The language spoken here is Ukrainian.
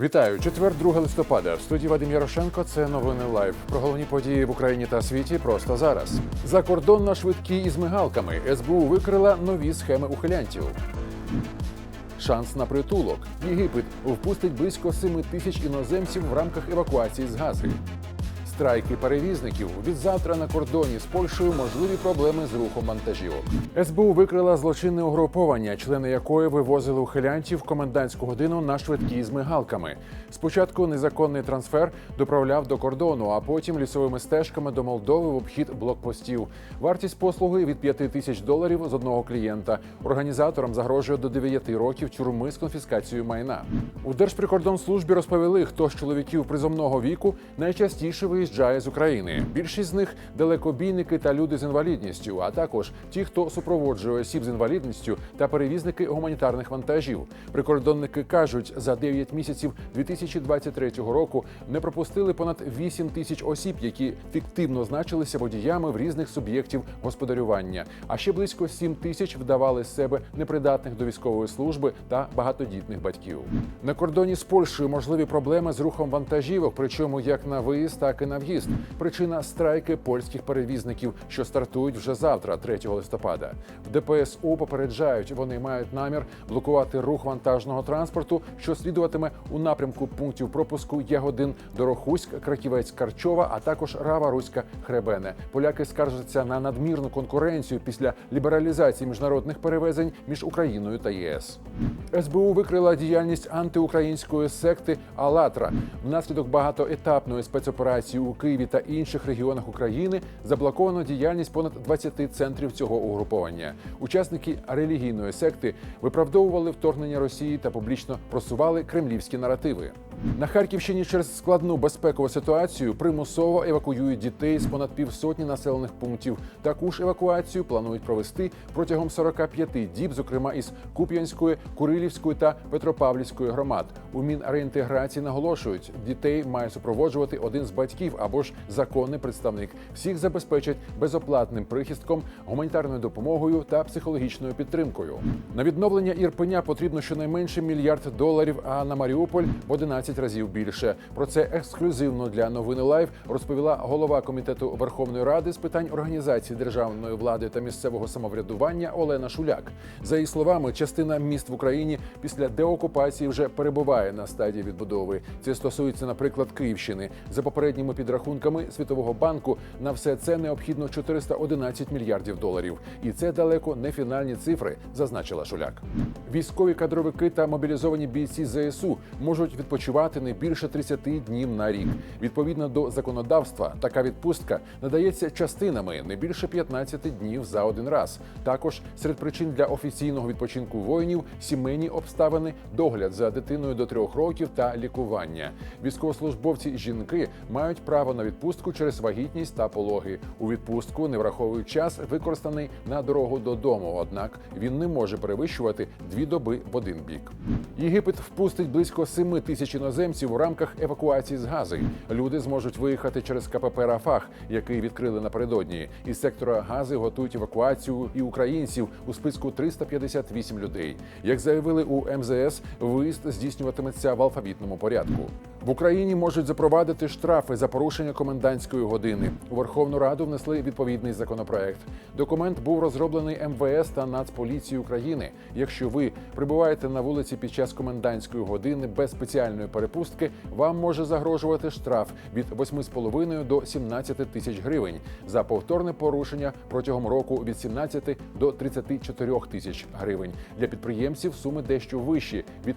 Вітаю, четвер, 2 листопада. В студії Вадим Ярошенко. Це новини лайв. Про головні події в Україні та світі просто зараз. За кордон на швидкі із мигалками. СБУ викрила нові схеми ухилянтів. Шанс на притулок. Єгипет впустить близько 7 тисяч іноземців в рамках евакуації з Гази. Страйки перевізників від завтра на кордоні з Польщею можливі проблеми з рухом вантажівок. СБУ викрила злочинне угруповання, члени якої вивозили ухилянтів в комендантську годину на швидкі з мигалками. Спочатку незаконний трансфер доправляв до кордону, а потім лісовими стежками до Молдови в обхід блокпостів. Вартість послуги від 5 тисяч доларів з одного клієнта. Організаторам загрожує до 9 років тюрми з конфіскацією майна. У Держприкордонслужбі розповіли, хто з чоловіків призовного віку найчастіше виїжджає з України. Більшість з них далекобійники та люди з інвалідністю, а також ті, хто супроводжує осіб з інвалідністю та перевізники гуманітарних вантажів. Прикордонники кажуть, за 9 місяців 2023 року не пропустили понад 8 тисяч осіб, які фіктивно значилися водіями в різних суб'єктів господарювання. А ще близько 7 тисяч вдавали з себе непридатних до військової служби та багатодітних батьків. На кордоні з Польщею можливі проблеми з рухом вантажівок, причому як на виїзд, так і на в'їзд. Причина страйки польських перевізників, що стартують вже завтра, 3 листопада. В ДПСУ попереджають, вони мають намір блокувати рух вантажного транспорту, що слідуватиме у напрямку пунктів пропуску Ягодин, Дорохуськ, Краківець, Карчова, а також Рава, Руська, Хребене. Поляки скаржаться на надмірну конкуренцію після лібералізації міжнародних перевезень між Україною та ЄС. СБУ викрила діяльність антиукраїнської секти Алатра. Внаслідок багатоетапної спецоперації у Києві та інших регіонах України заблоковано діяльність понад 20 центрів цього угруповання. Учасники релігійної секти виправдовували вторгнення Росії та публічно просували кремлівські наративи. На Харківщині через складну безпекову ситуацію примусово евакуюють дітей з понад півсотні населених пунктів. Таку ж евакуацію планують провести протягом 45 діб, зокрема із Куп'янської, Курилівської та Петропавлівської громад. У мінреінтеграції наголошують, дітей має супроводжувати один з батьків або ж законний представник. Всіх забезпечать безоплатним прихистком, гуманітарною допомогою та психологічною підтримкою. На відновлення Ірпеня потрібно щонайменше мільярд доларів. А на Маріуполь 11 20 разів більше. Про це ексклюзивно для новини Лайв розповіла голова комітету Верховної Ради з питань організації державної влади та місцевого самоврядування Олена Шуляк. За її словами, частина міст в Україні після деокупації вже перебуває на стадії відбудови. Це стосується, наприклад, Київщини. За попередніми підрахунками Світового банку на все це необхідно 411 мільярдів доларів, і це далеко не фінальні цифри, зазначила Шуляк. Військові кадровики та мобілізовані бійці ЗСУ можуть відпочивати не більше 30 днів на рік. Відповідно до законодавства, така відпустка надається частинами не більше 15 днів за один раз. Також серед причин для офіційного відпочинку воїнів сімейні обставини, догляд за дитиною до трьох років та лікування. Військовослужбовці жінки мають право на відпустку через вагітність та пологи. У відпустку не враховують час, використаний на дорогу додому. Однак він не може перевищувати дві доби в один бік. Єгипет впустить близько 7 тисяч іноземців у рамках евакуації з Гази. Люди зможуть виїхати через КПП Рафах, який відкрили напередодні. Із сектора Гази готують евакуацію і українців у списку 358 людей. Як заявили у МЗС, виїзд здійснюватиметься в алфавітному порядку. В Україні можуть запровадити штрафи за порушення комендантської години. У Верховну Раду внесли відповідний законопроект. Документ був розроблений МВС та Нацполіцією України. Якщо ви прибуваєте на вулиці під час комендантської години без спеціальної перепустки, вам може загрожувати штраф від 8,5 до 17 тисяч гривень за повторне порушення протягом року від 17 до 34 тисяч гривень. Для підприємців суми дещо вищі від